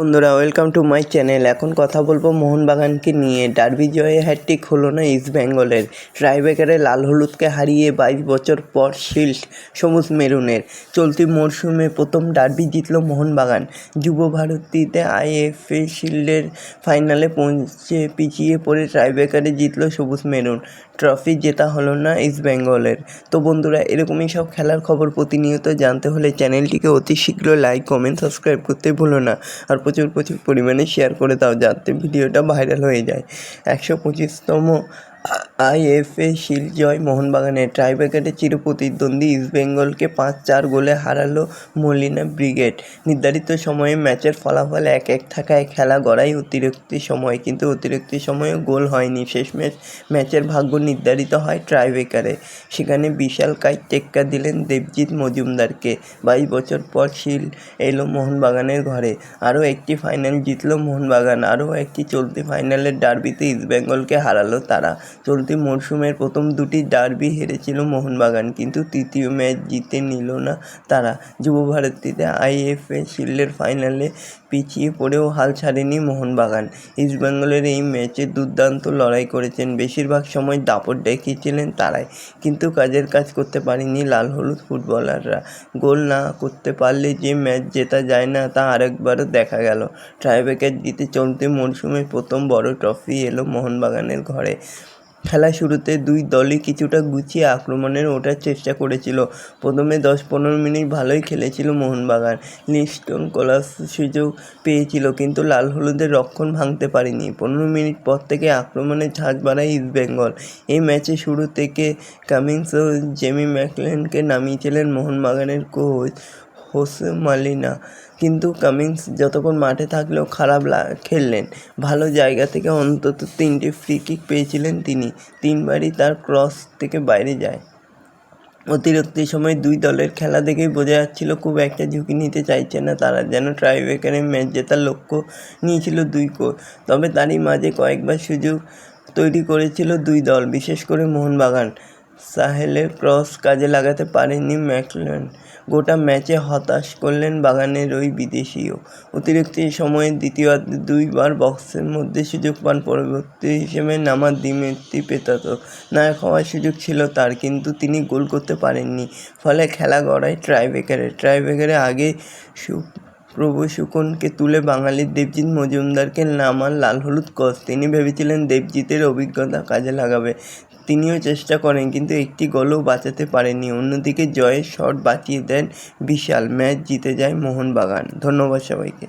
বন্ধুরা welcome to my channel এখন কথা বলব মোহনবাগানকে নিয়ে। ডার্বি জয়ে হ্যাট্রিক হলো না ইস্ট বেঙ্গলের ট্রাইবেকারে লাল হলুদকে হারিয়ে বাইশ বছর পর শিল্ড সবুজ মেরুনের। চলতি মরশুমে প্রথম ডার্বি জিতল মোহনবাগান। যুব ভারতীতে আইএফএ শিল্ডের ফাইনালে পৌঁছে পিছিয়ে পড়ে ট্রাইবেকারে জিতল সবুজ মেরুন। ট্রফি জেতা হলো না ইস্ট বেঙ্গলের তো বন্ধুরা, এরকমই সব খেলার খবর প্রতিনিয়ত জানতে হলে চ্যানেলটিকে অতি শীঘ্র লাইক কমেন্ট সাবস্ক্রাইব করতে ভুলো না। আর প্রচুর প্রচুর পরিমাণে শেয়ার করে দাও যাতে ভিডিওটা ভাইরাল হয়ে যায়। একশো পঁচিশতম আইএফএ শিল্ড জয় মোহনবাগানের ট্রাইব্রেকারে চিরপ্রতিদ্বন্দ্বী ইস্টবেঙ্গলকে পাঁচ চার গোলে হারালো মলিনা ব্রিগেড। নির্ধারিত সময়ে ম্যাচের ফলাফল এক এক থাকায় খেলা গড়াই অতিরিক্ত সময়, কিন্তু অতিরিক্ত সময়ে গোল হয়নি। শেষ ম্যাচ ম্যাচের ভাগ্য নির্ধারিত হয় ট্রাইব্রেকারে সেখানে বিশাল কাইট টেক্কা দিলেন দেবজিৎ মজুমদারকে। বাইশ বছর পর শিল এলো মোহনবাগানের ঘরে। আরও একটি ফাইনাল জিতল মোহনবাগান। আরও একটি চলতি ফাইনালের ডার্বিতে ইস্টবেঙ্গলকে হারালো তারা। চলতি মরশুমের প্রথম দুটি ডার্বি হেরেছিল মোহনবাগান, কিন্তু তৃতীয় ম্যাচ জিতে নিল না তারা। যুবভারতীতে আইএফএ শিল্ডের ফাইনালে পিছিয়ে পড়েও হাল ছাড়েনি মোহনবাগান। ইস্টবেঙ্গলের এই ম্যাচে দুর্দান্ত লড়াই করেছেন, বেশিরভাগ সময় দাপট দেখিয়েছিলেন তারাই, কিন্তু কাজের কাজ করতে পারেনি লাল হলুদ ফুটবলাররা। গোল না করতে পারলে যে ম্যাচ জেতা যায় না তা আরেকবারও দেখা গেল। ট্রাইব্রেকার জিতে চলতি মরশুমে প্রথম বড় ট্রফি এলো মোহনবাগানের ঘরে। খেলা শুরুতে দুই দলই কিছুটা গুছিয়ে আক্রমণের ওঠার চেষ্টা করেছিল। প্রথমে দশ পনেরো মিনিট ভালোই খেলেছিল মোহনবাগান। লিস্টন কলাস সুযোগ পেয়েছিল, কিন্তু লাল হলুদের রক্ষণ ভাঙতে পারেনি। পনেরো মিনিট পর থেকে আক্রমণের ঝাঁজ বাড়ায় ইস্টবেঙ্গল এই ম্যাচে শুরু থেকে কামিংস ও জেমি ম্যাকলেনকে নামিয়েছিলেন মোহনবাগানের কোচ হোসে মালিনা। কিন্তু কামিংস যতক্ষণ মাঠে থাকলেও খারাপ খেললেন। ভালো জায়গা থেকে অন্তত তিনটে ফ্রি কিক পেয়েছিলেন তিনি। তিনবারই তার ক্রস থেকে বাইরে যায়। অতিরিক্ত সময় দুই দলের খেলা দেখেই বোঝা যাচ্ছিল, খুব একটা ঝুঁকি নিতে চাইছে না তারা, যেন ট্রাইব্রেকারে ম্যাচ জেতার লক্ষ্য নিয়েছিল দুই কোচ তবে তারই মাঝে কয়েকবার সুযোগ তৈরি করেছিল দুই দল, বিশেষ করে মোহনবাগান। সাহেলের ক্রস কাজে লাগাতে পারেননি ম্যাকলেন। গোটা ম্যাচে হতাশ করলেন বাগানের ওই বিদেশিও। অতিরিক্ত সময়ে দ্বিতীয়ার্ধে দুইবার বক্সের মধ্যে সুযোগ পান পরবর্তী হিসেবে নামা দিমেত্রি পেতাত। নায়ক হওয়ার সুযোগ ছিল তার, কিন্তু তিনি গোল করতে পারেননি। ফলে খেলা গড়ায় ট্রাইব্রেকারে ট্রাইব্রেকারে আগে সু প্রভু শুকনকে তুলে বাঙালির দেবজিৎ মজুমদারকে নামান লাল হলুদ কস। তিনি ভেবেছিলেন দেবজিতের অভিজ্ঞতা কাজে লাগাবে। তিনিও চেষ্টা করেন, কিন্তু একটি গোলও বাঁচাতে পারেননি। অন্যদিকে জয়ের শট বাঁচিয়ে দেন বিশাল ম্যাচ জিতে যায় মোহনবাগান। ধন্যবাদ সবাইকে।